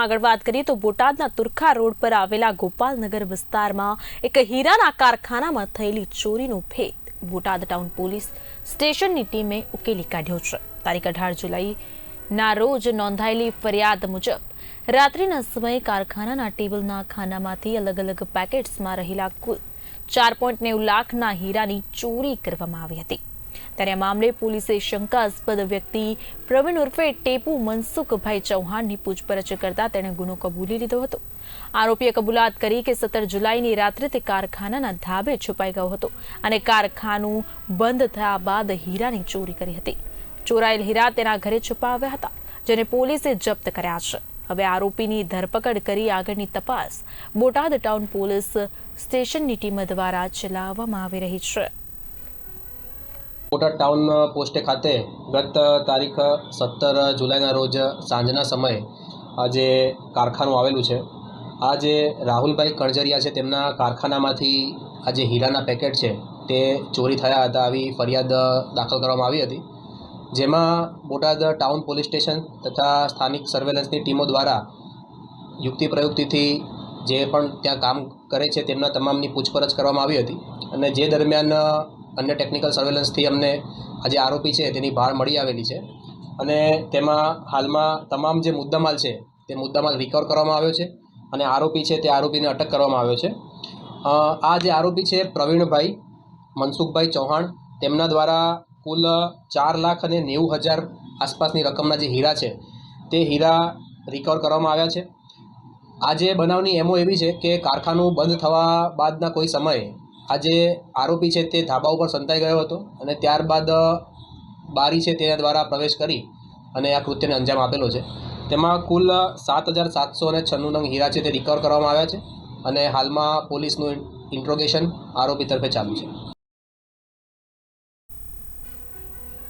આગળ વાત કરીએ તો બોટાદના તુરખા રોડ પર આવેલા ગોપાલનગર વિસ્તારમાં એક હીરાના કારખાનામાં થયેલી ચોરીનો ભેદ. બોટાદ ટાઉન પોલીસ સ્ટેશનની ટીમે ઉકેલી કાઢ્યો છે. તારીખ અઢાર જુલાઈના રોજ નોંધાયેલી ફરિયાદ મુજબ, રાત્રિના સમયે કારખાનાના ટેબલના ખાનામાંથી અલગ અલગ પેકેટ્સમાં રહેલા કુલ ચાર પોઈન્ટ નેવું લાખના હીરાની ચોરી કરવામાં આવી હતી. ત્યારે આ મામલે પોલીસે શંકાસ્પદ વ્યક્તિ પ્રવીણ ઉર્ફે ટેપુ મનસુખભાઈ ચૌહાણની પૂછપરછ કરતા તેણે ગુનો કબૂલી લીધો હતો. આરોપીએ કબૂલાત કરી કે સત્તર જુલાઈની રાત્રે તે કારખાનાના ધાબે છુપાઈ ગયો હતો અને કારખાનું બંધ થયા બાદ હીરાની ચોરી કરી હતી. ચોરાયેલ હીરા તેના ઘરે છુપાવ્યા હતા, જેને પોલીસે જપ્ત કર્યા છે. હવે આરોપીની ધરપકડ કરી આગળની તપાસ બોટાદ ટાઉન પોલીસ સ્ટેશનની ટીમ દ્વારા ચલાવવામાં આવી રહી છે. બોટાદ ટાઉન પોસ્ટે ખાતે ગત તારીખ સત્તર જુલાઈના રોજ સાંજના સમયે આ જે કારખાનું આવેલું છે. આ જે રાહુલભાઈ કણજરિયા છે તેમના કારખાનામાંથી આ જે હીરાના પેકેટ છે તે ચોરી થયા હતા આવી ફરિયાદ દાખલ કરવામાં આવી હતી. જેમાં બોટાદ ટાઉન પોલીસ સ્ટેશન તથા સ્થાનિક સર્વેલન્સની ટીમો દ્વારા યુક્તિ પ્રયુક્તિથી જે પણ ત્યાં કામ કરે છે તેમના તમામની પૂછપરછ કરવામાં આવી હતી અને જે દરમિયાન અન્ય ટેકનિકલ સર્વેલન્સથી અમને આ જે આરોપી છે તેની ભાળ મળી આવેલી છે. અને તેમાં હાલમાં તમામ જે મુદ્દામાલ છે તે મુદ્દામાલ રિકવર કરવામાં આવ્યો છે અને આરોપી છે તે આરોપીને અટક કરવામાં આવ્યો છે. આ જે આરોપી છે પ્રવીણભાઈ, મનસુખભાઈ ચૌહાણ, તેમના દ્વારા કુલ ચાર લાખ અને નેવું હજાર આસપાસની રકમના જે હીરા છે તે હીરા રિકવર કરવામાં આવ્યા છે. આ જે બનાવની એમો એવી છે કે કારખાનું બંધ થવા બાદના કોઈ સમયે આ જે આરોપી છે તે ધાબા ઉપર સંતાઈ ગયો હતો અને ત્યારબાદ બારી છે તેના દ્વારા પ્રવેશ કરી અને આ કૃત્યને અંજામ આપેલો છે. તેમાં કુલ સાત હજાર સાતસો અને છન્નું નંગ હીરા છે તે રિકવર કરવામાં આવ્યા છે અને હાલમાં પોલીસનું ઇન્ટ્રોગેશન આરોપી તરફે ચાલુ છે.